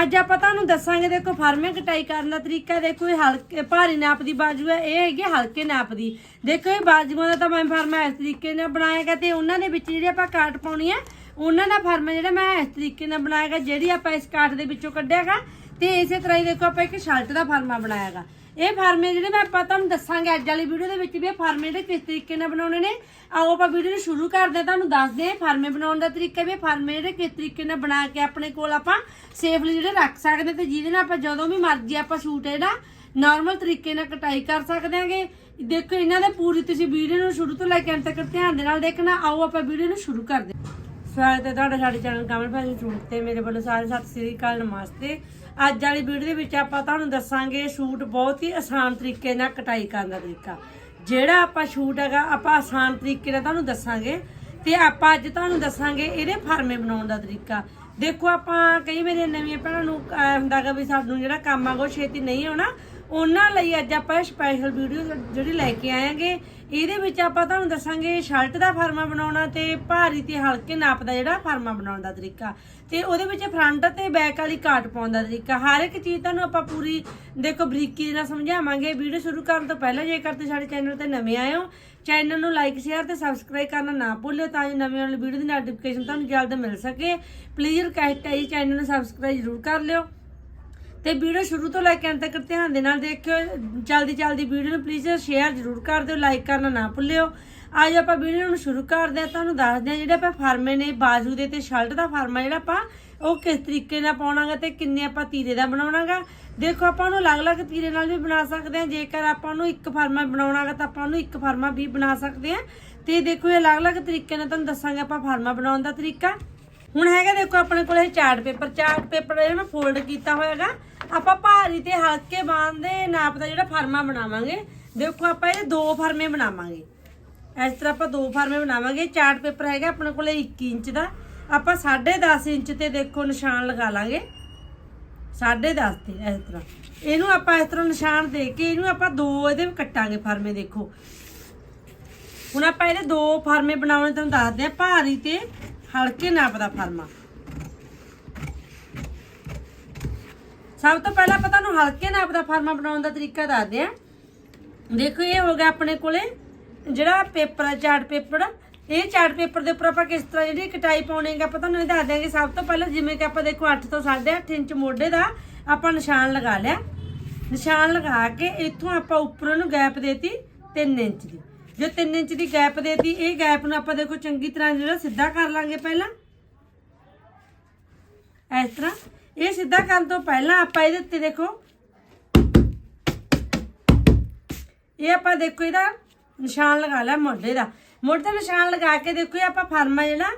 ਅੱਜ ਆਪਾਂ ਤੁਹਾਨੂੰ ਦੱਸਾਂਗੇ, ਦੇਖੋ ਫਾਰਮੇ ਕਟਾਈ ਕਰਨ ਦਾ ਤਰੀਕਾ, ਦੇਖੋ, ਇਹ ਹਲਕੇ, ਭਾਰੀ ਨਾਪ ਦੀ ਬਾਜੂ ਹੈ, ਇਹ ਹੈਗੀ ਹਲਕੇ ਨਾਪ ਦੀ। ਦੇਖੋ, ਇਹ ਬਾਜੂਆਂ ਦਾ ਤਾਂ ਮੈਂ ਫਾਰਮਾ ਇਸ ਤਰੀਕੇ ਨਾਲ ਬਣਾਏਗਾ ਤੇ ਉਹਨਾਂ ਦੇ ਵਿੱਚ ਜਿਹੜੇ ਆਪਾਂ ਕਾਟ ਪਾਉਣੀ ਹੈ, ਉਹਨਾਂ ਦਾ ਫਾਰਮਾ ਜਿਹੜਾ ਮੈਂ ਇਸ ਤਰੀਕੇ ਨਾਲ ਬਣਾਏਗਾ ਜਿਹੜੀ ਆਪਾਂ ਇਸ ਕਾਟ ਦੇ ਵਿੱਚੋਂ ਕੱਢਿਆਗਾ ਤੇ ਇਸੇ ਤਰ੍ਹਾਂ ਹੀ, ਦੇਖੋ, ਆਪਾਂ ਇੱਕ ਸ਼ਰਟ ਦਾ ਫਾਰਮਾ ਬਣਾਏਗਾ ਇਹ ਫਾਰਮੇ ਜਿਹੜੇ ਮੈਂ ਆਪਾਂ ਤੁਹਾਨੂੰ ਦੱਸਾਂਗੇ ਅੱਜ ਵਾਲੀ ਵੀਡੀਓ ਦੇ ਵਿੱਚ ਵੀ ਇਹ ਫਾਰਮੇ ਜਿਹੜੇ ਕਿਸ ਤਰੀਕੇ ਨਾਲ ਬਣਾਉਣੇ ਨੇ। ਆਓ ਆਪਾਂ ਵੀਡੀਓ ਨੂੰ ਸ਼ੁਰੂ ਕਰਦੇ ਹਾਂ, ਤੁਹਾਨੂੰ ਦੱਸਦੇ ਹਾਂ ਫਾਰਮੇ ਬਣਾਉਣ ਦਾ ਤਰੀਕਾ ਵੀ ਫਾਰਮੇ ਜਿਹੜੇ ਕਿਸ ਤਰੀਕੇ ਨਾਲ ਬਣਾ ਕੇ ਆਪਣੇ ਕੋਲ ਆਪਾਂ ਸੇਫਲੀ ਜਿਹੜੇ ਰੱਖ ਸਕਦੇ ਤੇ ਜਿਹਦੇ ਨਾਲ ਆਪਾਂ ਜਦੋਂ ਵੀ ਮਰਜ਼ੀ ਆਪਾਂ ਸੂਟ ਇਹਦਾ ਨਾਰਮਲ ਤਰੀਕੇ ਨਾਲ ਕਟਾਈ ਕਰ ਸਕਦੇ ਹਾਂਗੇ। ਦੇਖੋ, ਇਹਨਾਂ ਦੇ ਪੂਰੀ ਤੁਸੀਂ ਵੀਡੀਓ ਨੂੰ ਸ਼ੁਰੂ ਤੋਂ ਲੈ ਕੇ ਅੰਤ ਤੱਕ ਧਿਆਨ ਦੇ ਨਾਲ ਦੇਖਣਾ। ਆਓ ਆਪਾਂ ਵੀਡੀਓ ਨੂੰ ਸ਼ੁਰੂ ਕਰਦੇ ਹਾਂ। ਸਵਾਗਤ ਹੈ ਤੁਹਾਡਾ ਸਾਡੇ ਚੈਨਲ ਕਮਲ ਭਾਜੀ ਸੂਟ ਤੇ ਮੇਰੇ ਵੱਲੋਂ ਸਾਰੇ ਸਤਿ ਸ੍ਰੀ ਅਕਾਲ, ਨਮਸਤੇ। ਅੱਜ ਵਾਲੀ ਵੀਡੀਓ ਦੇ ਵਿੱਚ ਆਪਾਂ ਤੁਹਾਨੂੰ ਦੱਸਾਂਗੇ ਸੂਟ ਬਹੁਤ ਹੀ ਆਸਾਨ ਤਰੀਕੇ ਨਾਲ ਕਟਾਈ ਕਰਨ ਦਾ ਤਰੀਕਾ। ਜਿਹੜਾ ਆਪਾਂ ਸੂਟ ਹੈਗਾ, ਆਪਾਂ ਆਸਾਨ ਤਰੀਕੇ ਨਾਲ ਤੁਹਾਨੂੰ ਦੱਸਾਂਗੇ। ਤੇ ਆਪਾਂ ਅੱਜ ਤੁਹਾਨੂੰ ਦੱਸਾਂਗੇ ਇਹਦੇ ਫਾਰਮੇ ਬਣਾਉਣ ਦਾ ਤਰੀਕਾ। ਦੇਖੋ ਆਪਾਂ ਕਈ ਮੇਰੇ ਨਵੀਆਂ ਭੈਣਾਂ ਨੂੰ, ਅਹ ਹੁੰਦਾਗਾ ਵੀ ਸਾਨੂੰ ਜਿਹੜਾ ਕੰਮ ਆਗੋ ਛੇਤੀ ਨਹੀਂ ਆਉਣਾ। ਉਹਨਾਂ ਲਈ ਅੱਜ ਆਪਾਂ ਸਪੈਸ਼ਲ ਵੀਡੀਓ ਜਿਹੜੀ ਲੈ ਕੇ ਆਏਗੇ ਇਹਦੇ ਵਿੱਚ ਆਪਾਂ ਤੁਹਾਨੂੰ ਦੱਸਾਂਗੇ ਸ਼ਰਟ ਦਾ ਫਾਰਮਾ ਬਣਾਉਣਾ ਤੇ ਭਾਰੀ ਤੇ ਹਲਕੇ ਨਾਪ ਦਾ ਜਿਹੜਾ ਫਾਰਮਾ ਬਣਾਉਣ ਦਾ ਤਰੀਕਾ। ਤੇ ਉਹਦੇ ਵਿੱਚ ਫਰੰਟ ਤੇ ਬੈਕ ਵਾਲੀ ਕਾਟ ਪਾਉਣ ਦਾ ਤਰੀਕਾ। ਹਰ ਇੱਕ ਚੀਜ਼ ਤੁਹਾਨੂੰ ਆਪਾਂ ਪੂਰੀ, ਦੇਖੋ, ਬਰੀਕੀ ਨਾਲ ਸਮਝਾਵਾਂਗੇ। ਵੀਡੀਓ ਸ਼ੁਰੂ ਕਰਨ ਤੋਂ ਪਹਿਲਾਂ ਜੇਕਰ ਤੁਸੀਂ ਸਾਡੇ ਚੈਨਲ ਤੇ ਨਵੇਂ ਆਏ ਹੋ ਚੈਨਲ ਨੂੰ ਲਾਈਕ ਸ਼ੇਅਰ ਤੇ ਸਬਸਕ੍ਰਾਈਬ ਕਰਨਾ ਨਾ ਭੁੱਲਿਓ ਤਾਂ ਜੋ ਨਵੀਂ ਵਾਲੀ ਵੀਡੀਓ ਦੀ ਨੋਟੀਫਿਕੇਸ਼ਨ ਤੁਹਾਨੂੰ ਜਲਦ ਮਿਲ ਸਕੇ। ਪਲੀਜ਼ ਰਿਕਵੈਸਟ ਹੈ ਜੀ ਚੈਨਲ ਨੂੰ ਸਬਸਕ੍ਰਾਈਬ ਜ਼ਰੂਰ ਕਰ ਲਿਓ। ਤੇ ਵੀਡੀਓ ਸ਼ੁਰੂ ਤੋਂ ਲੈ ਕੇ ਅੰਤ ਤੱਕ ਧਿਆਨ ਦੇ ਨਾਲ ਦੇਖਿਓ। ਜਲਦੀ ਜਲਦੀ ਵੀਡੀਓ ਨੂੰ ਪਲੀਜ਼ ਸ਼ੇਅਰ ਜ਼ਰੂਰ ਕਰ ਦਿਓ ਲਾਈਕ ਕਰਨਾ ਨਾ ਭੁੱਲਿਓ। ਅੱਜ ਆਪਾਂ ਵੀਡੀਓ ਨੂੰ ਸ਼ੁਰੂ ਕਰਦੇ ਹਾਂ। ਤੁਹਾਨੂੰ ਦੱਸਦੇ ਹਾਂ, ਜਿਹੜੇ ਆਪਾਂ ਫਾਰਮੇ ਨੇ, ਬਾਜੂ ਦੇ ਤੇ ਸ਼ਰਟ ਦਾ ਫਾਰਮਾ ਜਿਹੜਾ ਆਪਾਂ, ਉਹ ਕਿਸ ਤਰੀਕੇ ਨਾਲ ਪਾਉਣਾਗਾ ਤੇ ਕਿੰਨੇ ਆਪਾਂ ਤੀਰੇ ਦਾ ਬਣਾਉਣਾਗਾ। ਦੇਖੋ, ਆਪਾਂ ਉਹਨੂੰ ਅਲੱਗ-ਅਲੱਗ ਤੀਰੇ ਨਾਲ ਵੀ ਬਣਾ ਸਕਦੇ ਹਾਂ। ਜੇਕਰ ਆਪਾਂ ਉਹਨੂੰ ਇੱਕ ਫਾਰਮਾ ਬਣਾਉਣਾਗਾ ਤਾਂ ਆਪਾਂ ਉਹਨੂੰ ਇੱਕ ਫਾਰਮਾ ਵੀ ਬਣਾ ਸਕਦੇ ਹਾਂ। ਤੇ ਦੇਖੋ, ਇਹ ਅਲੱਗ-ਅਲੱਗ ਤਰੀਕੇ ਨਾਲ ਤੁਹਾਨੂੰ ਦੱਸਾਂਗੇ ਆਪਾਂ ਫਾਰਮਾ ਬਣਾਉਣ ਦਾ ਤਰੀਕਾ। ਹੁਣ ਹੈਗਾ ਦੇਖੋ, ਆਪਣੇ ਕੋਲ ਇਹ ਚਾਰਟ ਪੇਪਰ। ਚਾਰਟ ਪੇਪਰ ਜਿਹੜਾ ਮੈਂ ਫੋਲਡ ਕੀਤਾ ਹੋਇਆਗਾ। ਆਪਾਂ ਭਾਰੀ ਤੇ ਹਲਕੇ ਬਾਂਹ ਦੇ ਨਾਪ ਦਾ ਜਿਹੜਾ ਫਰਮਾ ਬਣਾਵਾਂਗੇ, ਦੇਖੋ ਆਪਾਂ ਇਹਦੇ ਦੋ ਫਰਮੇ ਬਣਾਵਾਂਗੇ। ਇਸ ਤਰ੍ਹਾਂ ਆਪਾਂ ਦੋ ਫਾਰਮੇ ਬਣਾਵਾਂਗੇ, ਚਾਰਟ ਪੇਪਰ ਹੈਗਾ ਆਪਣੇ ਕੋਲ 21 ਇੰਚ ਦਾ। ਆਪਾਂ 10.5 ਇੰਚ ਤੇ ਦੇਖੋ ਨਿਸ਼ਾਨ ਲਗਾ ਲਾਂਗੇ। 10.5 ਤੇ, ਇਸ ਤਰ੍ਹਾਂ। ਇਹਨੂੰ ਆਪਾਂ ਇਸ ਤਰ੍ਹਾਂ ਨਿਸ਼ਾਨ ਦੇ ਕੇ ਇਹਨੂੰ ਆਪਾਂ ਦੋ ਇਹਦੇ ਕੱਟਾਂਗੇ ਫਰਮੇ, ਦੇਖੋ। ਹੁਣ ਆਪਾਂ ਇਹਦੇ ਦੋ ਫਾਰਮੇ ਬਣਾਉਣੇ ਤੁਹਾਨੂੰ ਦੱਸਦੇ ਆ ਭਾਰੀ ਤੇ ਹਲਕੇ ਨਾਪ ਦਾ ਫਰਮਾ। ਸਭ ਤੋਂ ਪਹਿਲਾਂ ਆਪਾਂ ਤੁਹਾਨੂੰ ਹਲਕੇ ਨਾਪ ਦਾ ਫਾਰਮਾ ਬਣਾਉਣ ਦਾ ਤਰੀਕਾ ਦੱਸਦੇ ਆ ਦੇਖੋ, ਇਹ ਹੋ ਗਿਆ ਆਪਣੇ ਕੋਲੇ ਜਿਹੜਾ ਪੇਪਰ ਆ, ਚਾਰਟ ਪੇਪਰ। ਇਹ ਚਾਰਟ ਪੇਪਰ ਦੇ ਉੱਪਰ ਆਪਾਂ ਕਿਸ ਤਰ੍ਹਾਂ ਜਿਹੜੀ ਕਟਾਈ ਪਾਉਣੀ ਆਪਾਂ ਤੁਹਾਨੂੰ ਇਹ ਦੱਸ ਦਿਆਂਗੇ। ਸਭ ਤੋਂ ਪਹਿਲਾਂ ਜਿਵੇਂ ਕਿ ਆਪਾਂ ਦੇਖੋ 8 ਤੋਂ 8.5 ਇੰਚ ਮੋਢੇ ਦਾ ਆਪਾਂ ਨਿਸ਼ਾਨ ਲਗਾ ਲਿਆ। ਨਿਸ਼ਾਨ ਲਗਾ ਕੇ ਇੱਥੋਂ ਆਪਾਂ ਉੱਪਰੋਂ ਨੂੰ ਗੈਪ ਦੇਤੀ 3 ਇੰਚ ਦੀ। ਜੋ 3 ਇੰਚ ਦੀ ਗੈਪ ਦੇਤੀ, ਇਹ ਗੈਪ ਨੂੰ ਆਪਾਂ ਦੇਖੋ ਚੰਗੀ ਤਰ੍ਹਾਂ ਜਿਹੜਾ ਸਿੱਧਾ ਕਰ ਲਾਂਗੇ ਪਹਿਲਾਂ। ਇਸ ਤਰ੍ਹਾਂ ਇਹ ਸਿੱਧਾ ਕਰਨ ਤੋਂ ਪਹਿਲਾਂ ਆਪਾਂ ਇਹਦੇ ਉੱਤੇ ਦੇਖੋ। ਇਹ ਆਪਾਂ ਦੇਖੋ ਇਹਦਾ ਨਿਸ਼ਾਨ ਲਗਾ ਲਿਆ ਮੋਢੇ ਦਾ। ਮੋਢੇ ਦਾ ਨਿਸ਼ਾਨ ਲਗਾ ਕੇ ਦੇਖੋ ਇਹ ਆਪਾਂ ਫਾਰਮਾ ਜਿਹੜਾ।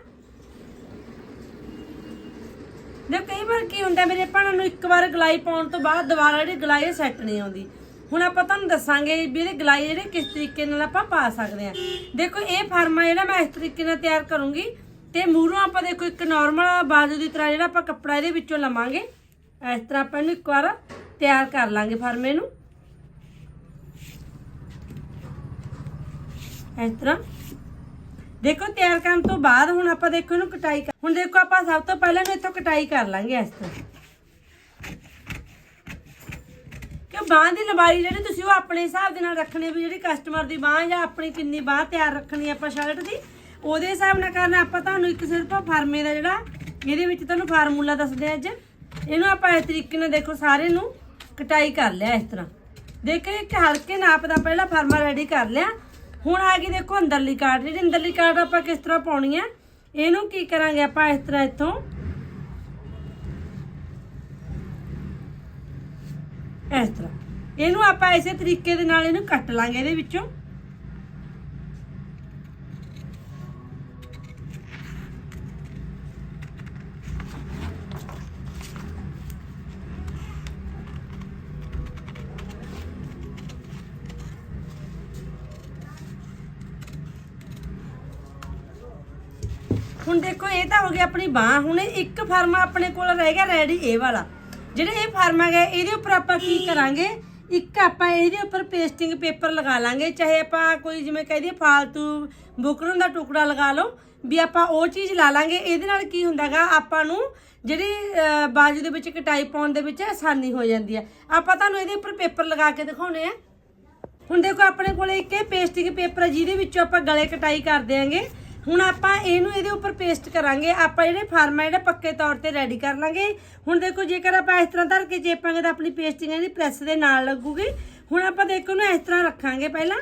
ਦੇਖੋ, ਕਈ ਵਾਰ ਕੀ ਹੁੰਦਾ ਮੇਰੇ ਭੈਣਾਂ ਨੂੰ ਇੱਕ ਵਾਰ ਗਲਾਈ ਪਾਉਣ ਤੋਂ ਬਾਅਦ ਦੁਬਾਰਾ ਜਿਹੜੀ ਗਲਾਈ ਸੈੱਟ ਨਹੀਂ ਆਉਂਦੀ। ਹੁਣ ਆਪਾਂ ਤੁਹਾਨੂੰ ਦੱਸਾਂਗੇ ਵੀ ਇਹਦੇ ਗਲਾਈ ਜਿਹੜੇ ਕਿਸ ਤਰੀਕੇ ਨਾਲ ਆਪਾਂ ਪਾ ਸਕਦੇ ਹਾਂ। ਦੇਖੋ, ਇਹ ਫਾਰਮਾ ਜਿਹੜਾ ਮੈਂ ਇਸ ਤਰੀਕੇ ਨਾਲ ਤਿਆਰ ਕਰੂੰਗੀ। ਤੇ ਮੂਹਰੋਂ ਆਪਾਂ ਦੇਖੋ ਇੱਕ ਨਾਰਮਲ ਬਾਜੂ ਦੀ ਤਰ੍ਹਾਂ ਜਿਹੜਾ ਆਪਾਂ ਕੱਪੜਾ ਇਹਦੇ ਵਿੱਚੋਂ ਲਵਾਂਗੇ। ਇਸ ਤਰ੍ਹਾਂ ਆਪਾਂ ਇਹਨੂੰ ਇੱਕ ਵਾਰ ਤਿਆਰ ਕਰ ਲਾਂਗੇ ਫਾਰਮੇ ਨੂੰ। ਇਸ ਤਰ੍ਹਾਂ। ਦੇਖੋ ਤਿਆਰ ਕਰਨ ਤੋਂ ਬਾਅਦ ਹੁਣ ਆਪਾਂ ਦੇਖੋ ਇਹਨੂੰ ਕਟਾਈ ਹੁਣ ਦੇਖੋ ਆਪਾਂ ਸਭ ਤੋਂ ਪਹਿਲਾਂ ਇਹਨੂੰ ਇੱਥੋਂ ਕਟਾਈ ਕਰ ਲਾਂਗੇ ਇਸ ਤਰ੍ਹਾਂ। ਕਿ ਬਾਂਹ ਦੀ ਲੰਬਾਈ ਜਿਹੜੀ ਤੁਸੀਂ ਉਹ ਆਪਣੇ ਹਿਸਾਬ ਦੇ ਨਾਲ ਰੱਖਣੀ ਵੀ ਜਿਹੜੀ ਕਸਟਮਰ ਦੀ ਬਾਂਹ ਜਾਂ ਆਪਣੀ ਕਿੰਨੀ ਬਾਂਹ ਤਿਆਰ ਰੱਖਣੀ ਆਪਾਂ ਸ਼ਰਟ ਦੀ ਉਹਦੇ ਹਿਸਾਬ ਨਾਲ ਕਰਨਾ, ਆਪਾਂ ਤੁਹਾਨੂੰ ਇੱਕ ਸਿਰਫ ਫਾਰਮੇ ਦਾ ਜਿਹੜਾ, ਇਹਦੇ ਵਿੱਚ ਤੁਹਾਨੂੰ ਫਾਰਮੂਲਾ ਦੱਸਦੇ ਆ ਅੱਜ। ਇਹਨੂੰ ਆਪਾਂ ਇਸ ਤਰੀਕੇ ਨਾਲ ਦੇਖੋ ਸਾਰੇ ਨੂੰ ਕਟਾਈ ਕਰ ਲਿਆ ਇਸ ਤਰ੍ਹਾਂ। ਦੇਖੋ, ਇੱਕ ਹਲਕੇ ਨਾਪ ਦਾ ਪਹਿਲਾਂ ਫਾਰਮਾ ਰੈਡੀ ਕਰ ਲਿਆ। ਹੁਣ ਆ ਗਈ ਦੇਖੋ, ਅੰਦਰਲੀ ਕਾਰਡ। ਜਿਹੜੀ ਅੰਦਰਲੀ ਕਾਰਡ ਆਪਾਂ ਕਿਸ ਤਰ੍ਹਾਂ ਪਾਉਣੀ ਹੈ ਇਹਨੂੰ ਕੀ ਕਰਾਂਗੇ ਆਪਾਂ ਇਸ ਤਰ੍ਹਾਂ ਇੱਥੋਂ? ਇਸ ਤਰ੍ਹਾਂ। ਇਹਨੂੰ ਆਪਾਂ ਇਸੇ ਤਰੀਕੇ ਦੇ ਨਾਲ ਇਹਨੂੰ ਕੱਟ ਲਾਂਗੇ ਇਹਦੇ ਵਿੱਚੋਂ। ਦੇਖੋ ਹੋ ਗਿਆ ਆਪਣੀ ਬਾਹ। ਹੁਣ ਇੱਕ ਫਾਰਮਾ ਆਪਣੇ ਕੋਲ ਰਹਿ ਗਿਆ ਰੈਡੀ, ਇਹ ਵਾਲਾ। ਜਿਹੜਾ ਇਹ ਫਾਰਮਾ ਗਿਆ ਇਹਦੇ ਉੱਪਰ ਆਪਾਂ ਕੀ ਕਰਾਂਗੇ? ਇੱਕ ਆਪਾਂ ਇਹਦੇ ਉੱਪਰ ਪੇਸਟਿੰਗ ਪੇਪਰ ਲਗਾ ਲਾਂਗੇ। ਚਾਹੇ ਆਪਾਂ ਕੋਈ ਜਿਵੇਂ ਕਹਦੇ ਫਾਲਤੂ ਬੁਕਰਮ ਦਾ ਟੁਕੜਾ ਲਗਾ ਲਓ, ਵੀ ਆਪਾਂ ਉਹ ਚੀਜ਼ ਲਾ ਲਾਂਗੇ। ਇਹਦੇ ਨਾਲ ਕੀ ਹੁੰਦਾਗਾ, ਆਪਾਂ ਨੂੰ ਜਿਹੜੀ ਬਾਜੂ ਦੇ ਵਿੱਚ ਕਟਾਈ ਪਾਉਣ ਦੇ ਵਿੱਚ ਆਸਾਨੀ ਹੋ ਜਾਂਦੀ ਹੈ ਆਪਾਂ ਤੁਹਾਨੂੰ ਇਹਦੇ ਉੱਪਰ ਪੇਪਰ ਲਗਾ ਕੇ ਦਿਖਾਉਣੇ ਆ। ਹੁਣ ਦੇਖੋ, ਆਪਣੇ ਕੋਲੇ ਇੱਕ ਇਹ ਪੇਸਟਿੰਗ ਪੇਪਰ ਹੈ ਜਿਹਦੇ ਵਿੱਚੋਂ ਆਪਾਂ ਗਲੇ ਕਟਾਈ ਕਰ ਦਿਆਂਗੇ। ਹੁਣ ਆਪਾਂ ਇਹਨੂੰ ਇਹਦੇ ਉੱਪਰ ਪੇਸਟ ਕਰਾਂਗੇ। ਆਪਾਂ ਜਿਹੜੇ ਫਾਰਮਾ ਜਿਹੜੇ ਪੱਕੇ ਤੌਰ ਤੇ ਰੈਡੀ ਕਰ ਲਾਂਗੇ। ਹੁਣ ਦੇਖੋ, ਜੇਕਰ ਆਪਾਂ ਇਸ ਤਰ੍ਹਾਂ ਧਰ ਕੇ ਚੇਪਾਂਗੇ ਤਾਂ ਆਪਣੀ ਪੇਸਟਿੰਗ ਇਹਦੀ ਪ੍ਰੈਸ ਦੇ ਨਾਲ ਲੱਗੂਗੀ, ਹੁਣ ਆਪਾਂ ਦੇਖੋ ਇਹਨੂੰ ਇਸ ਤਰ੍ਹਾਂ ਰੱਖਾਂਗੇ ਪਹਿਲਾਂ।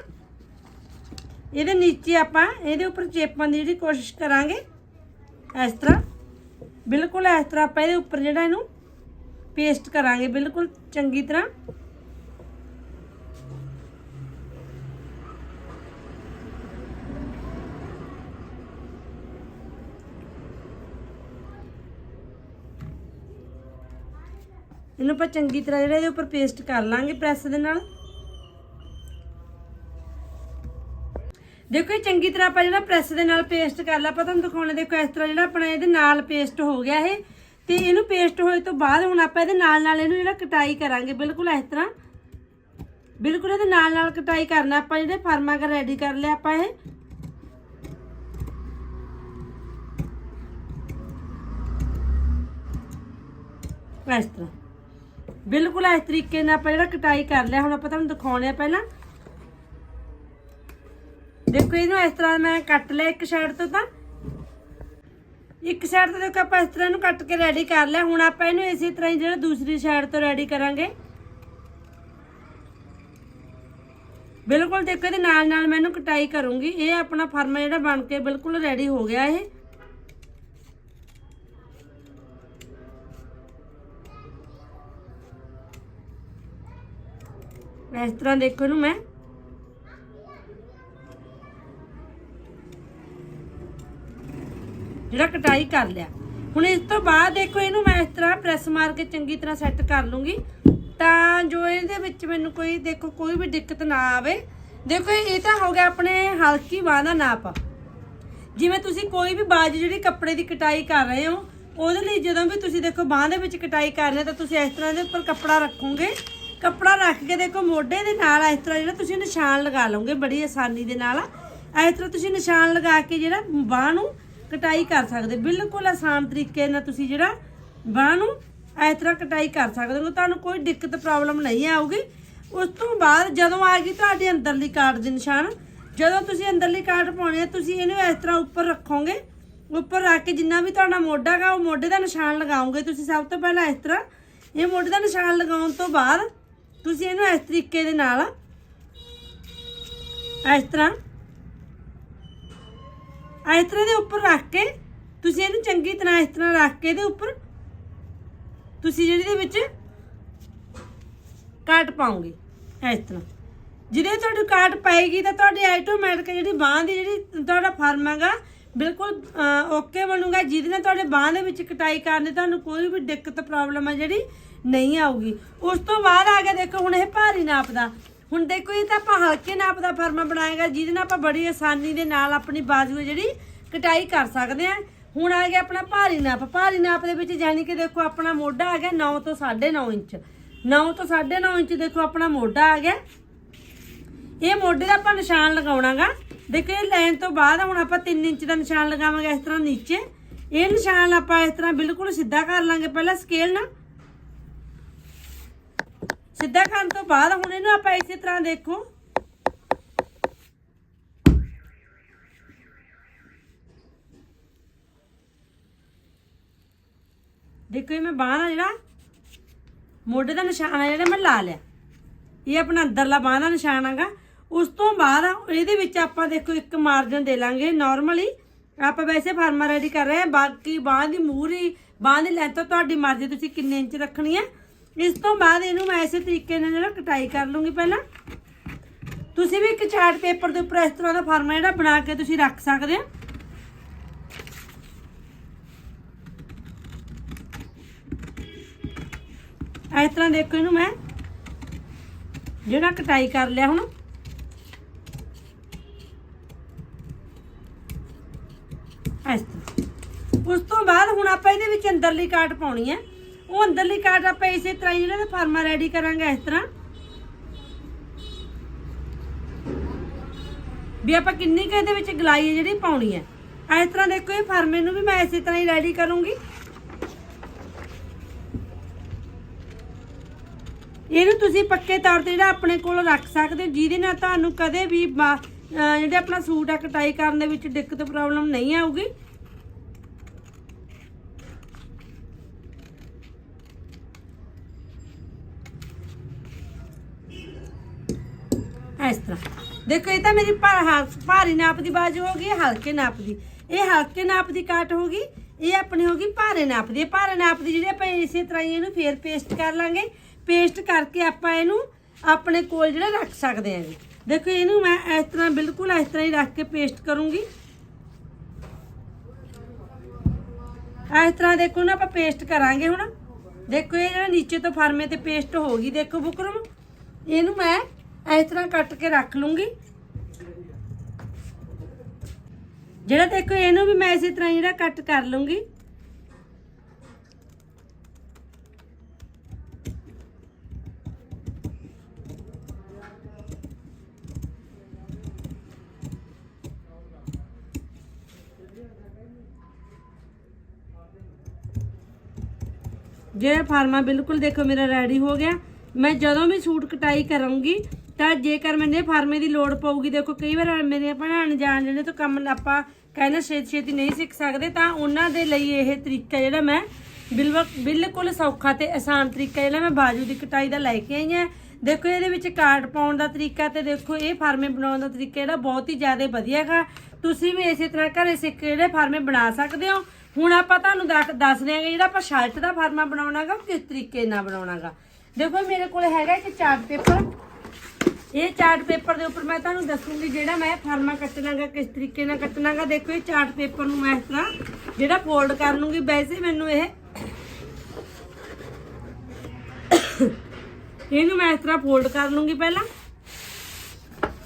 ਇਹਦੇ ਨੀਚੇ ਆਪਾਂ ਇਹਦੇ ਉੱਪਰ ਚੇਪਣ ਦੀ ਜਿਹੜੀ ਕੋਸ਼ਿਸ਼ ਕਰਾਂਗੇ, ਇਸ ਤਰ੍ਹਾਂ। ਬਿਲਕੁਲ ਇਸ ਤਰ੍ਹਾਂ ਆਪਾਂ ਇਹਦੇ ਉੱਪਰ ਜਿਹੜਾ ਇਹਨੂੰ ਪੇਸਟ ਕਰਾਂਗੇ, ਬਿਲਕੁਲ ਚੰਗੀ ਤਰ੍ਹਾਂ। ਇਹਨੂੰ ਆਪਾਂ ਚੰਗੀ ਤਰ੍ਹਾਂ ਜਿਹੜਾ ਇਹਦੇ ਉੱਪਰ ਪੇਸਟ ਕਰ ਲਾਂਗੇ ਪ੍ਰੈਸ ਦੇ ਨਾਲ। ਦੇਖੋ ਇਹ ਚੰਗੀ ਤਰ੍ਹਾਂ ਆਪਾਂ ਜਿਹੜਾ ਪ੍ਰੈਸ ਦੇ ਨਾਲ ਪੇਸਟ ਕਰ ਲਿਆ, ਆਪਾਂ ਤੁਹਾਨੂੰ ਦਿਖਾਉਣਾ, ਦੇਖੋ ਇਸ ਤਰ੍ਹਾਂ ਜਿਹੜਾ ਆਪਣਾ ਇਹਦੇ ਨਾਲ ਪੇਸਟ ਹੋ ਗਿਆ ਇਹ। ਤੇ ਇਹਨੂੰ ਪੇਸਟ ਹੋਏ ਤੋਂ ਬਾਅਦ ਹੁਣ ਆਪਾਂ ਇਹਦੇ ਨਾਲ ਨਾਲ ਇਹਨੂੰ ਜਿਹੜਾ ਕਟਾਈ ਕਰਾਂਗੇ, ਬਿਲਕੁਲ ਇਸ ਤਰ੍ਹਾਂ। ਬਿਲਕੁਲ ਇਹਦੇ ਨਾਲ ਨਾਲ ਕਟਾਈ ਕਰਨਾ, ਆਪਾਂ ਜਿਹੜੇ ਫਾਰਮਾ ਕਰ ਰੈਡੀ ਕਰ ਲਿਆ ਆਪਾਂ ਇਹ। ਇਸ ਤਰ੍ਹਾਂ। ਬਿਲਕੁਲ ਇਸ ਤਰੀਕੇ ਨਾਲ ਆਪਾਂ ਜਿਹੜਾ ਕਟਾਈ ਕਰ ਲਿਆ, ਹੁਣ ਆਪਾਂ ਤੁਹਾਨੂੰ ਦਿਖਾਉਣੇ ਆ ਪਹਿਲਾਂ। ਦੇਖੋ ਇਹਨੂੰ ਇਸ ਤਰ੍ਹਾਂ ਮੈਂ ਕੱਟ ਲਿਆ ਇੱਕ ਸਾਈਡ ਤੋਂ ਤਾਂ। ਇੱਕ ਸਾਈਡ ਤੋਂ ਦੇਖੋ ਆਪਾਂ ਇਸ ਤਰ੍ਹਾਂ ਇਹਨੂੰ ਕੱਟ ਕੇ ਰੈਡੀ ਕਰ ਲਿਆ। ਹੁਣ ਆਪਾਂ ਇਹਨੂੰ ਇਸੇ ਤਰ੍ਹਾਂ ਹੀ ਜਿਹੜਾ ਦੂਸਰੀ ਸਾਈਡ ਤੋਂ ਰੈਡੀ ਕਰਾਂਗੇ। ਬਿਲਕੁਲ ਦੇਖੋ ਇਹਦੇ ਨਾਲ ਨਾਲ ਮੈਂ ਇਹਨੂੰ ਕਟਾਈ ਕਰੂੰਗੀ। ਇਹ ਆਪਣਾ ਫਰਮਾ ਜਿਹੜਾ ਬਣ ਕੇ ਬਿਲਕੁਲ ਰੈਡੀ ਹੋ ਗਿਆ ਇਹ। ਇਸ ਤਰ੍ਹਾਂ ਦੇਖੋ ਇਹਨੂੰ ਮੈਂ। ਜਿਹੜਾ ਕਟਾਈ ਕਰ ਲਿਆ। ਹੁਣ ਇਸ ਤੋਂ ਬਾਅਦ ਦੇਖੋ ਇਹਨੂੰ ਮੈਂ ਇਸ ਤਰ੍ਹਾਂ ਪ੍ਰੈਸ ਮਾਰ ਕੇ ਚੰਗੀ ਤਰ੍ਹਾਂ ਸੈੱਟ ਕਰ ਲੂੰਗੀ। ਤਾਂ ਜੋ ਇਹਦੇ ਵਿੱਚ ਮੈਨੂੰ ਕੋਈ ਦੇਖੋ, ਕੋਈ ਵੀ ਦਿੱਕਤ ਨਾ ਆਵੇ। ਦੇਖੋ, ਇਹ ਤਾਂ ਹੋ ਗਿਆ ਆਪਣੇ ਹਲਕੀ ਬਾਂਹ ਦਾ ਨਾਪ। ਜਿਵੇਂ ਤੁਸੀਂ ਕੋਈ ਵੀ ਬਾਜ ਜਿਹੜੀ ਕੱਪੜੇ ਦੀ ਕਟਾਈ ਕਰ ਰਹੇ ਹੋ, ਉਹਦੇ ਲਈ ਜਦੋਂ ਵੀ ਤੁਸੀਂ ਦੇਖੋ ਬਾਂਹ ਦੇ ਵਿੱਚ ਕਟਾਈ ਕਰ ਰਹੇ ਤਾਂ ਤੁਸੀਂ ਇਸ ਤਰ੍ਹਾਂ ਦੇ ਉੱਪਰ ਕੱਪੜਾ ਰੱਖੋਗੇ। ਕੱਪੜਾ ਰੱਖ ਕੇ ਦੇਖੋ ਮੋਢੇ ਦੇ ਨਾਲ ਇਸ ਤਰ੍ਹਾਂ ਜਿਹੜਾ ਤੁਸੀਂ ਨਿਸ਼ਾਨ ਲਗਾ ਲਓਗੇ, ਬੜੀ ਆਸਾਨੀ ਦੇ ਨਾਲ ਇਸ ਤਰ੍ਹਾਂ ਤੁਸੀਂ ਨਿਸ਼ਾਨ ਲਗਾ ਕੇ ਜਿਹੜਾ ਬਾਂਹ ਨੂੰ ਕਟਾਈ ਕਰ ਸਕਦੇ ਬਿਲਕੁਲ ਆਸਾਨ ਤਰੀਕੇ ਨਾਲ ਤੁਸੀਂ ਜਿਹੜਾ ਬਾਂਹ ਨੂੰ ਇਸ ਤਰ੍ਹਾਂ ਕਟਾਈ ਕਰ ਸਕਦੇ ਹੋ। ਤੁਹਾਨੂੰ ਕੋਈ ਦਿੱਕਤ, ਪ੍ਰੋਬਲਮ ਨਹੀਂ ਆਊਗੀ। ਉਸ ਤੋਂ ਬਾਅਦ ਜਦੋਂ ਆ ਗਈ ਤੁਹਾਡੇ ਅੰਦਰਲੀ ਕਾਰਡ ਦੇ ਨਿਸ਼ਾਨ, ਜਦੋਂ ਤੁਸੀਂ ਅੰਦਰਲੀ ਕਾਰਡ ਪਾਉਣੀ ਹੈ ਤੁਸੀਂ ਇਹਨੂੰ ਇਸ ਤਰ੍ਹਾਂ ਉੱਪਰ ਰੱਖੋਗੇ। ਉੱਪਰ ਰੱਖ ਕੇ ਜਿੰਨਾ ਵੀ ਤੁਹਾਡਾ ਮੋਢਾ ਗਾ ਉਹ ਮੋਢੇ ਦਾ ਨਿਸ਼ਾਨ ਲਗਾਓਗੇ। ਤੁਸੀਂ ਸਭ ਤੋਂ ਪਹਿਲਾਂ ਇਸ ਤਰ੍ਹਾਂ ਇਹ ਮੋਢੇ ਦਾ ਨਿਸ਼ਾਨ ਲਗਾਉਣ ਤੋਂ ਬਾਅਦ ਤੁਸੀਂ ਇਹਨੂੰ ਇਸ ਤਰੀਕੇ ਦੇ ਨਾਲ ਇਸ ਤਰ੍ਹਾਂ ਇਸ ਤਰ੍ਹਾਂ ਦੇ ਉੱਪਰ ਰੱਖ ਕੇ ਤੁਸੀਂ ਇਹਨੂੰ ਚੰਗੀ ਤਰ੍ਹਾਂ ਇਸ ਤਰ੍ਹਾਂ ਰੱਖ ਕੇ ਇਹਦੇ ਉੱਪਰ ਤੁਸੀਂ ਜਿਹੜੀ ਦੇ ਵਿੱਚ ਕਾਟ ਪਾਉਂਗੇ, ਇਸ ਤਰ੍ਹਾਂ। ਜਿਹਦੇ ਤੁਹਾਡੀ ਕਾਟ ਪਾਏਗੀ ਤਾਂ ਤੁਹਾਡੀ ਆਟੋਮੈਟਿਕ ਜਿਹੜੀ ਬਾਹ ਦੀ ਜਿਹੜੀ ਤੁਹਾਡਾ ਫਾਰਮ ਹੈਗਾ, ਬਿਲਕੁਲ ਓਕੇ ਬਣੂਗਾ। ਜਿਹਦੇ ਨਾਲ ਤੁਹਾਡੇ ਬਾਹ ਦੇ ਵਿੱਚ ਕਟਾਈ ਕਰਨ ਦੀ ਤੁਹਾਨੂੰ ਕੋਈ ਵੀ ਦਿੱਕਤ ਪ੍ਰੋਬਲਮ ਹੈ ਜਿਹੜੀ ਨਹੀਂ ਆਊਗੀ। ਉਸ ਤੋਂ ਬਾਅਦ ਆ ਗਿਆ ਦੇਖੋ, ਹੁਣ ਇਹ ਭਾਰੀ ਨਾਪ ਦਾ ਹੁਣ ਦੇਖੋ, ਇਹ ਤਾਂ ਆਪਾਂ ਹਲਕੇ ਨਾਪ ਦਾ ਫਰਮਾ ਬਣਾਏਗਾ, ਜਿਹਦੇ ਨਾਲ ਆਪਾਂ ਬੜੀ ਆਸਾਨੀ ਦੇ ਨਾਲ ਆਪਣੀ ਬਾਜੂ ਜਿਹੜੀ ਕਟਾਈ ਕਰ ਸਕਦੇ ਆ। ਹੁਣ ਆ ਗਿਆ ਆਪਣਾ ਭਾਰੀ ਨਾਪ। ਭਾਰੀ ਨਾਪ ਦੇ ਵਿੱਚ ਯਾਨੀ ਕਿ ਦੇਖੋ, ਆਪਣਾ ਮੋਢਾ ਆ ਗਿਆ 9 ਤੋਂ 9.5 ਇੰਚ। 9 ਤੋਂ 9.5 ਇੰਚ ਦੇਖੋ, ਆਪਣਾ ਮੋਢਾ ਆ ਗਿਆ। ਇਹ ਮੋਢੇ ਦਾ ਆਪਾਂ ਨਿਸ਼ਾਨ ਲਗਾਉਣਾਗਾ। ਦੇਖੋ, ਇਹ ਲਾਈਨ ਤੋਂ ਬਾਅਦ ਹੁਣ ਆਪਾਂ 3 ਇੰਚ ਦਾ ਨਿਸ਼ਾਨ ਲਗਾਵਾਂਗੇ ਇਸ ਤਰ੍ਹਾਂ ਨੀਚੇ। ਇਹ ਨਿਸ਼ਾਨ ਆਪਾਂ ਇਸ ਤਰ੍ਹਾਂ ਬਿਲਕੁਲ ਸਿੱਧਾ ਕਰ ਲਾਂਗੇ। ਪਹਿਲਾਂ ਸਕੇਲ ਨਾਲ ਸਿੱਧਾ ਕਰਨ ਤੋਂ ਬਾਅਦ ਹੁਣ ਇਹਨੂੰ ਆਪਾਂ ਇਸੇ ਤਰ੍ਹਾਂ ਦੇਖੋ। ਦੇਖੋ ਇਹ ਮੈਂ ਬਾਂਹ ਦਾ ਜਿਹੜਾ ਮੋਢੇ ਦਾ ਨਿਸ਼ਾਨ ਆ ਜਿਹੜਾ ਮੈਂ ਲਾ ਲਿਆ। ਇਹ ਆਪਣਾ ਅੰਦਰਲਾ ਬਾਂਹ ਦਾ ਨਿਸ਼ਾਨ ਹੈਗਾ। ਉਸ ਤੋਂ ਬਾਅਦ ਇਹਦੇ ਵਿੱਚ ਆਪਾਂ ਦੇਖੋ ਇੱਕ ਮਾਰਜਨ ਦੇ ਲਾਂਗੇ। ਨਾਰਮਲੀ ਆਪਾਂ ਵੈਸੇ ਫਾਰਮਾ ਰੈਡੀ ਕਰ ਰਹੇ ਹਾਂ। ਬਾਕੀ ਬਾਂਹ ਦੀ ਮੂਹਰੀ ਬਾਂਹ ਦੀ ਲੈਂਥ ਤੁਹਾਡੀ ਮਰਜ਼ੀ, ਤੁਸੀਂ ਕਿੰਨੇ ਇੰਚ ਰੱਖਣੀ ਹੈ। ਇਸ ਤੋਂ ਬਾਅਦ ਇਹਨੂੰ ਮੈਂ ਇਸੇ ਤਰੀਕੇ ਨਾਲ ਜਿਹੜਾ ਕਟਾਈ ਕਰ ਲੂੰਗੀ ਪਹਿਲਾਂ। ਤੁਸੀਂ ਵੀ ਇੱਕ ਚਾਰਟ ਪੇਪਰ ਦੇ ਉੱਪਰ ਇਸ ਤਰ੍ਹਾਂ ਦਾ ਫਾਰਮਾ ਜਿਹੜਾ ਬਣਾ ਕੇ ਤੁਸੀਂ ਰੱਖ ਸਕਦੇ ਹੋ। ਇਸ ਤਰ੍ਹਾਂ ਦੇਖੋ ਇਹਨੂੰ ਮੈਂ ਜਿਹੜਾ ਕਟਾਈ ਕਰ ਲਿਆ ਹੁਣ। ਇਸ ਤਰ੍ਹਾਂ। ਉਸ ਤੋਂ ਬਾਅਦ ਹੁਣ ਆਪਾਂ ਇਹਦੇ ਵਿੱਚ ਅੰਦਰਲੀ ਕਾਟ ਪਾਉਣੀ ਹੈ। ਉਹ ਅੰਦਰਲੀ ਕਾਟ ਆਪਾਂ ਇਸੇ ਤਰ੍ਹਾਂ ਹੀ ਇਹਨਾਂ ਫਾਰਮਾ ਰੈਡੀ ਕਰਾਂਗੇ ਇਸ ਤਰ੍ਹਾਂ। ਵੀ ਆਪਾਂ ਕਿੰਨੀ ਕੁ ਇਹਦੇ ਵਿੱਚ ਗਲਾਈ ਜਿਹੜੀ ਪਾਉਣੀ ਹੈ। ਇਸ ਤਰ੍ਹਾਂ ਦੇਖੋ ਇਹ ਫਾਰਮੇ ਨੂੰ ਵੀ ਮੈਂ ਇਸੇ ਤਰ੍ਹਾਂ ਹੀ ਰੈਡੀ ਕਰੂੰਗੀ। ਇਹਨੂੰ ਤੁਸੀਂ ਪੱਕੇ ਤੌਰ ਤੇ ਜਿਹੜਾ ਆਪਣੇ ਕੋਲ ਰੱਖ ਸਕਦੇ ਹੋ, ਜਿਹਦੇ ਨਾਲ ਤੁਹਾਨੂੰ ਕਦੇ ਵੀ ਜਿਹੜਾ ਆਪਣਾ ਸੂਟ ਆ ਕਟਾਈ ਕਰਨ ਦੇ ਵਿੱਚ ਦਿੱਕਤ ਪ੍ਰੋਬਲਮ ਨਹੀਂ ਆਊਗੀ। ਇਸ ਤਰ੍ਹਾਂ। ਦੇਖੋ, ਇਹ ਤਾਂ ਮੇਰੀ ਭਾਰੀ ਨਾਪ ਦੀ ਬਾਜੂ ਹੋ ਗਈ ਹਲਕੇ ਨਾਪ ਦੀ। ਇਹ ਹਲਕੇ ਨਾਪ ਦੀ ਕਾਟ ਹੋ ਗਈ, ਇਹ ਆਪਣੀ ਹੋ ਗਈ ਭਾਰੇ ਨਾਪ ਦੀ। ਭਾਰੇ ਨਾਪ ਦੀ ਜਿਹੜੀ ਆਪਾਂ ਇਸੇ ਤਰ੍ਹਾਂ ਹੀ ਇਹਨੂੰ ਫੇਰ ਪੇਸਟ ਕਰ ਲਾਂਗੇ। ਪੇਸਟ ਕਰਕੇ ਆਪਾਂ ਇਹਨੂੰ ਆਪਣੇ ਕੋਲ ਜਿਹੜਾ ਰੱਖ ਸਕਦੇ ਹਾਂ ਜੀ। ਦੇਖੋ, ਇਹਨੂੰ ਮੈਂ ਇਸ ਤਰ੍ਹਾਂ ਬਿਲਕੁਲ ਇਸ ਤਰ੍ਹਾਂ ਹੀ ਰੱਖ ਕੇ ਪੇਸਟ ਕਰੂੰਗੀ। ਇਸ ਤਰ੍ਹਾਂ ਦੇਖੋ ਨਾ ਆਪਾਂ ਪੇਸਟ ਕਰਾਂਗੇ ਹੁਣ। ਦੇਖੋ, ਇਹ ਜਿਹੜਾ ਨੀਚੇ ਤੋਂ ਫਰਮੇ ਤੇ ਪੇਸਟ ਹੋ ਗਈ, ਦੇਖੋ, ਬੁਕਰਮ। ਇਹਨੂੰ ਮੈਂ ਇਸ ਤਰ੍ਹਾਂ ਕੱਟ ਕੇ ਰੱਖ ਲੂੰਗੀ। ਜਿਹੜਾ ਦੇਖੋ, ਇਹਨੂੰ ਵੀ ਮੈਂ ਇਸੇ ਤਰ੍ਹਾਂ ਜਿਹੜਾ ਕੱਟ ਕਰ ਲੂੰਗੀ। ਜਿਹੜਾ ਫਾਰਮਾ ਬਿਲਕੁਲ ਦੇਖੋ ਮੇਰਾ ਰੈਡੀ ਹੋ ਗਿਆ। ਮੈਂ ਜਦੋਂ ਵੀ ਸੂਟ ਕਟਾਈ ਕਰਾਂਗੀ ਤਾਂ ਜੇਕਰ ਮੈਨੂੰ ਇਹ ਫਾਰਮੇ ਦੀ ਲੋੜ ਪਊਗੀ, ਦੇਖੋ ਕਈ ਵਾਰ ਮੇਰੇ ਭੈਣ ਜਾਣ ਜਿਹੜੇ ਤੋਂ ਕੰਮ ਆਪਾਂ ਕਹਿੰਦੇ ਛੇਤੀ ਛੇਤੀ ਨਹੀਂ ਸਿੱਖ ਸਕਦੇ, ਤਾਂ ਉਹਨਾਂ ਦੇ ਲਈ ਇਹ ਤਰੀਕਾ ਜਿਹੜਾ ਮੈਂ ਬਿਲਕੁਲ ਬਿਲਕੁਲ ਸੌਖਾ ਤੇ ਆਸਾਨ ਤਰੀਕਾ ਜਿਹੜਾ ਮੈਂ ਬਾਜੂ ਦੀ ਕਟਾਈ ਦਾ ਲੈ ਕੇ ਆਈ ਹਾਂ। ਦੇਖੋ ਇਹਦੇ ਵਿੱਚ ਕਾਰਡ ਪਾਉਣ ਦਾ ਤਰੀਕਾ ਤੇ ਦੇਖੋ ਇਹ ਫਾਰਮੇ ਬਣਾਉਣ ਦਾ ਤਰੀਕਾ ਜਿਹੜਾ ਬਹੁਤ ਹੀ ਜ਼ਿਆਦਾ ਵਧੀਆ ਹੈਗਾ। ਤੁਸੀਂ ਵੀ ਇਸੇ ਤਰ੍ਹਾਂ ਘਰੇ ਸਿੱਖ ਕੇ ਜਿਹੜੇ ਫਾਰਮੇ ਬਣਾ ਸਕਦੇ ਹੋ। ਹੁਣ ਆਪਾਂ ਤੁਹਾਨੂੰ ਦੱਸ ਦੱਸ ਦਿਆਂਗੇ ਜਿਹੜਾ ਆਪਾਂ ਸ਼ਰਟ ਦਾ ਫਾਰਮਾ ਬਣਾਉਣਾਗਾ ਉਹ ਕਿਸ ਤਰੀਕੇ ਨਾਲ ਬਣਾਉਣਾਗਾ ਦੇਖੋ ਮੇਰੇ ਕੋਲ ਹੈਗਾ ਇੱਕ ਚਾਰਟ ਪੇਪਰ। ਇਹ ਚਾਰਟ ਪੇਪਰ ਦੇ ਉੱਪਰ ਮੈਂ ਤੁਹਾਨੂੰ ਦੱਸੂਗੀ ਜਿਹੜਾ ਮੈਂ ਫਾਰਮਾ ਕੱਟਣਾਗਾ, ਕਿਸ ਤਰੀਕੇ ਨਾਲ ਕੱਟਣਾਗਾ। ਦੇਖੋ, ਇਹ ਚਾਰਟ ਪੇਪਰ ਨੂੰ ਮੈਂ ਇਸ ਤਰ੍ਹਾਂ ਜਿਹੜਾ ਫੋਲਡ ਕਰ ਲੂੰਗੀ। ਵੈਸੇ ਮੈਨੂੰ ਇਹ ਇਹਨੂੰ ਮੈਂ ਇਸ ਤਰ੍ਹਾਂ ਫੋਲਡ ਕਰ ਲੂੰਗੀ ਪਹਿਲਾਂ,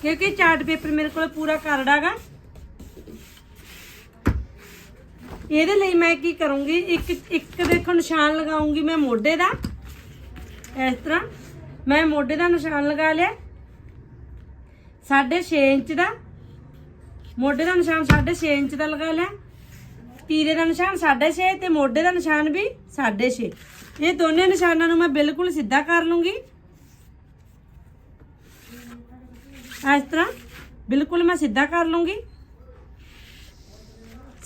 ਕਿਉਂਕਿ ਚਾਰਟ ਪੇਪਰ ਮੇਰੇ ਕੋਲ ਪੂਰਾ ਕਰੜਾਗਾ। ਇਹਦੇ ਲਈ ਮੈਂ ਕੀ ਕਰੂੰਗੀ, ਇੱਕ ਇੱਕ ਦੇਖੋ, ਨਿਸ਼ਾਨ ਲਗਾਉਂਗੀ ਮੈਂ ਮੋਢੇ ਦਾ। ਇਸ ਤਰ੍ਹਾਂ ਮੈਂ ਮੋਢੇ ਦਾ ਨਿਸ਼ਾਨ ਲਗਾ ਲਿਆ। 6.5 ਇੰਚ ਦਾ। ਮੋਢੇ ਦਾ ਨਿਸ਼ਾਨ 6.5 ਇੰਚ ਦਾ ਲਗਾ ਲਿਆ। ਤੀਰੇ ਦਾ ਨਿਸ਼ਾਨ 6.5 ਤੇ ਮੋਢੇ ਦਾ ਨਿਸ਼ਾਨ ਵੀ 6.5 ਇਹ ਦੋਨੇ ਨਿਸ਼ਾਨਾਂ ਨੂੰ ਮੈਂ ਬਿਲਕੁਲ ਸਿੱਧਾ ਕਰ ਲੂੰਗੀ। ਇਸ ਤਰ੍ਹਾਂ ਬਿਲਕੁਲ ਮੈਂ ਸਿੱਧਾ ਕਰ ਲੂੰਗੀ।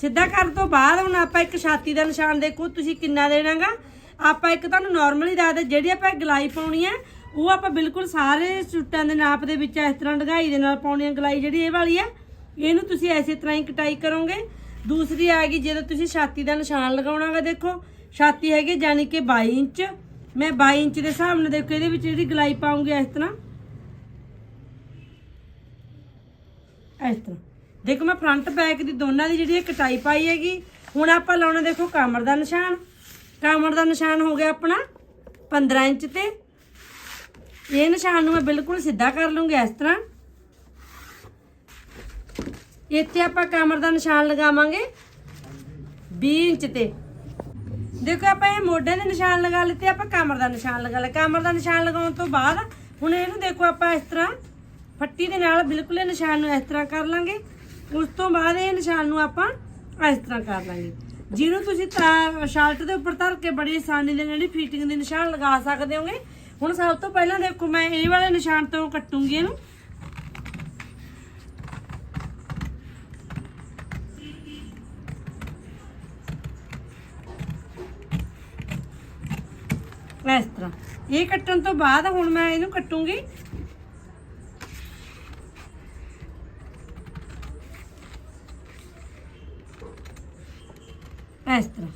ਸਿੱਧਾ ਕਰਨ ਤੋਂ ਬਾਅਦ ਹੁਣ ਆਪਾਂ ਇੱਕ ਛਾਤੀ ਦਾ ਨਿਸ਼ਾਨ ਦੇਖੋ, ਤੁਸੀਂ ਕਿੰਨਾ ਦੇਣਾਗਾ। ਆਪਾਂ ਇੱਕ ਤੁਹਾਨੂੰ ਨਾਰਮਲੀ ਦੱਸਦੇ ਜਿਹੜੀ ਆਪਾਂ ਗਲਾਈ ਪਾਉਣੀ ਹੈ ਉਹ ਆਪਾਂ ਬਿਲਕੁਲ ਸਾਰੇ ਸੂਟਾਂ ਦੇ ਨਾਪ ਦੇ ਵਿੱਚ ਇਸ ਤਰ੍ਹਾਂ ਢਗਾਈ ਦੇ ਨਾਲ ਪਾਉਣੀ ਹੈ ਗਲਾਈ ਜਿਹੜੀ ਇਹ ਵਾਲੀ ਹੈ ਇਹਨੂੰ ਤੁਸੀਂ ਐਸੇ ਤਰ੍ਹਾਂ ਹੀ ਕਟਾਈ ਕਰੋਗੇ। ਦੂਸਰੀ ਆ ਗਈ, ਜਦੋਂ ਤੁਸੀਂ ਛਾਤੀ ਦਾ ਨਿਸ਼ਾਨ ਲਗਾਉਣਾਗਾ ਦੇਖੋ, ਛਾਤੀ ਹੈਗੀ ਜਾਨੀ ਕਿ 22 ਇੰਚ। ਮੈਂ 22 ਇੰਚ ਦੇ ਹਿਸਾਬ ਨਾਲ ਦੇਖੋ ਇਹਦੇ ਵਿੱਚ ਜਿਹੜੀ ਗਲਾਈ ਪਾਉਂਗੀ ਇਸ ਤਰ੍ਹਾਂ। ਇਸ ਤਰ੍ਹਾਂ। ਦੇਖੋ ਮੈਂ ਫਰੰਟ ਬੈਕ ਦੀ ਦੋਨਾਂ ਦੀ ਜਿਹੜੀ ਇਹ ਕਟਾਈ ਪਾਈ ਹੈਗੀ, ਹੁਣ ਆਪਾਂ ਲਾਉਣਾ ਦੇਖੋ, ਕਮਰ ਦਾ ਨਿਸ਼ਾਨ। ਕਮਰ ਦਾ ਨਿਸ਼ਾਨ ਹੋ ਗਿਆ ਆਪਣਾ 15 ਇੰਚ ਤੇ। ਇਹ ਨਿਸ਼ਾਨ ਨੂੰ ਮੈਂ ਬਿਲਕੁਲ ਸਿੱਧਾ ਕਰ ਲੂੰਗੀ ਇਸ ਤਰ੍ਹਾਂ। ਇੱਥੇ ਆਪਾਂ ਕਮਰ ਦਾ ਨਿਸ਼ਾਨ ਲਗਾਵਾਂਗੇ 20 ਇੰਚ ਤੇ। ਦੇਖੋ ਆਪਾਂ ਇਹ ਮੋਢੇ ਦੇ ਨਿਸ਼ਾਨ ਲਗਾ ਲਿੱਤੇ, ਆਪਾਂ ਕਮਰ ਦਾ ਨਿਸ਼ਾਨ ਲਗਾ ਲਿਆ। ਕਮਰ ਦਾ ਨਿਸ਼ਾਨ ਲਗਾਉਣ ਤੋਂ ਬਾਅਦ ਹੁਣ ਇਹਨੂੰ ਦੇਖੋ ਆਪਾਂ ਇਸ ਤਰ੍ਹਾਂ ਫੱਟੀ ਦੇ ਨਾਲ ਬਿਲਕੁਲ ਇਹ ਨਿਸ਼ਾਨ ਨੂੰ ਇਸ ਤਰ੍ਹਾਂ ਕਰ ਲਾਂਗੇ। ਉਸ ਤੋਂ ਬਾਅਦ ਇਹ ਨਿਸ਼ਾਨ ਨੂੰ ਆਪਾਂ ਇਸ ਤਰ੍ਹਾਂ ਕਰ ਲਾਂਗੇ। ਜਿਹਨੂੰ ਤੁਸੀਂ ਤਾਂ ਸ਼ਰਟ ਦੇ ਉੱਪਰ ਧਰ ਕੇ ਬੜੀ ਆਸਾਨੀ ਨਾਲ ਜਿਹੜੀ ਫਿਟਿੰਗ ਦੇ ਨਿਸ਼ਾਨ ਲਗਾ ਸਕਦੇ ਹੋਗੇ। ਹੁਣ ਸਭ ਤੋਂ ਪਹਿਲਾਂ ਦੇਖੋ ਮੈਂ ਇਹ ਵਾਲੇ ਨਿਸ਼ਾਨ ਤੋਂ ਕੱਟੂੰਗੀ ਇਹਨੂੰ। ਇਸ ਤਰ੍ਹਾਂ। ਇਹ ਕੱਟਣ ਤੋਂ ਬਾਅਦ ਹੁਣ ਮੈਂ ਇਹਨੂੰ ਕੱਟੂੰਗੀ। ਇਸ ਤਰ੍ਹਾਂ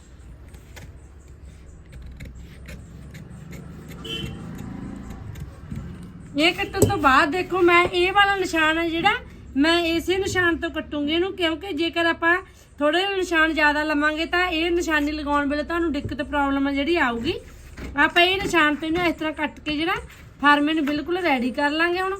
ਇਹ ਕੱਟਣ ਤੋਂ ਬਾਅਦ ਦੇਖੋ ਮੈਂ ਇਹ ਵਾਲਾ ਨਿਸ਼ਾਨ ਹੈ ਜਿਹੜਾ ਮੈਂ ਇਸੇ ਨਿਸ਼ਾਨ ਤੋਂ ਕੱਟੂੰਗੀ ਇਹਨੂੰ, ਕਿਉਂਕਿ ਜੇਕਰ ਆਪਾਂ ਥੋੜੇ ਨਿਸ਼ਾਨ ਜ਼ਿਆਦਾ ਲਵਾਂਗੇ ਤਾਂ ਇਹ ਨਿਸ਼ਾਨੀ ਲਗਾਉਣ ਵੇਲੇ ਤੁਹਾਨੂੰ ਦਿੱਕਤ ਪ੍ਰੋਬਲਮ ਜਿਹੜੀ ਆਊਗੀ। ਆਪਾਂ ਇਹ ਨਿਸ਼ਾਨ ਤੇ ਇਹਨੂੰ ਇਸ ਤਰ੍ਹਾਂ ਕੱਟ ਕੇ ਜਿਹੜਾ ਫਾਰਮੇ ਨੂੰ ਬਿਲਕੁਲ ਰੈਡੀ ਕਰ ਲਾਂਗੇ ਹੁਣ।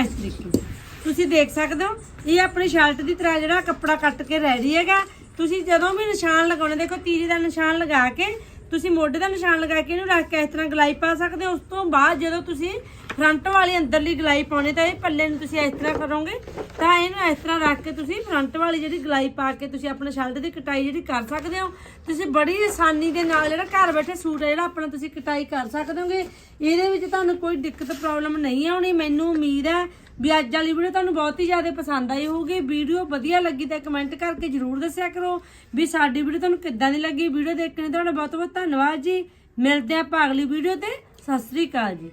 ਇਸ ਤਰੀਕੇ ਤੁਸੀਂ ਦੇਖ ਸਕਦੇ ਹੋ, ਇਹ ਆਪਣੀ ਸ਼ਰਟ ਦੀ ਤਰ੍ਹਾਂ ਜਿਹੜਾ ਕੱਪੜਾ ਕੱਟ ਕੇ ਰੈਡੀ ਹੈਗਾ। ਤੁਸੀਂ ਜਦੋਂ ਵੀ ਨਿਸ਼ਾਨ ਲਗਾਉਣੇ, ਦੇਖੋ ਤੀਰੀ ਦਾ ਨਿਸ਼ਾਨ ਲਗਾ ਕੇ ਤੁਸੀਂ ਮੋਢੇ ਦਾ ਨਿਸ਼ਾਨ ਲਗਾ ਕੇ ਇਹਨੂੰ ਰੱਖ ਕੇ ਇਸ ਤਰ੍ਹਾਂ ਗਲਾਈ ਪਾ ਸਕਦੇ ਹੋ। ਉਸ ਤੋਂ ਬਾਅਦ ਜਦੋਂ ਤੁਸੀਂ ਫਰੰਟ ਵਾਲੀ ਅੰਦਰਲੀ ਗਲਾਈ ਪਾਉਣੀ, ਤਾਂ ਇਹ ਪੱਲੇ ਨੂੰ ਤੁਸੀਂ ਇਸ ਤਰ੍ਹਾਂ ਕਰੋਗੇ, ਤਾਂ ਇਹਨੂੰ ਇਸ ਤਰ੍ਹਾਂ ਰੱਖ ਕੇ ਤੁਸੀਂ ਫਰੰਟ ਵਾਲੀ ਜਿਹੜੀ ਗਲਾਈ ਪਾ ਕੇ ਤੁਸੀਂ ਆਪਣੇ ਸ਼ਰਟ ਦੀ ਕਟਾਈ ਜਿਹੜੀ ਕਰ ਸਕਦੇ ਹੋ, ਤੁਸੀਂ ਬੜੀ ਆਸਾਨੀ ਦੇ ਨਾਲ ਜਿਹੜਾ ਘਰ ਬੈਠੇ ਸੂਟ ਜਿਹੜਾ ਆਪਣਾ ਤੁਸੀਂ ਕਟਾਈ ਕਰ ਸਕਦੇ ਹੋਗੇ। ਇਹਦੇ ਵਿੱਚ ਤੁਹਾਨੂੰ ਕੋਈ ਦਿੱਕਤ ਪ੍ਰੋਬਲਮ ਨਹੀਂ ਆਉਣੀ, ਮੈਨੂੰ ਉਮੀਦ ਹੈ ਵੀ ਅੱਜ ਵਾਲੀ ਵੀਡੀਓ ਤੁਹਾਨੂੰ ਬਹੁਤ ਹੀ ਜ਼ਿਆਦਾ ਪਸੰਦ ਆਈ ਹੋਊਗੀ। ਵੀਡੀਓ ਵਧੀਆ ਲੱਗੀ ਤਾਂ ਕਮੈਂਟ ਕਰਕੇ ਜਰੂਰ ਦੱਸਿਆ ਕਰੋ ਵੀ ਸਾਡੀ ਵੀਡੀਓ ਤੁਹਾਨੂੰ ਕਿੱਦਾਂ ਦੀ ਲੱਗੀ। ਵੀਡੀਓ ਦੇਖਣ ਦਾ ਤੁਹਾਡਾ ਬਹੁਤ ਬਹੁਤ ਧੰਨਵਾਦ ਜੀ। ਮਿਲਦੇ ਆਪਾਂ ਅਗਲੀ ਵੀਡੀਓ ਤੇ। ਸਤਿ ਸ੍ਰੀ ਅਕਾਲ ਜੀ।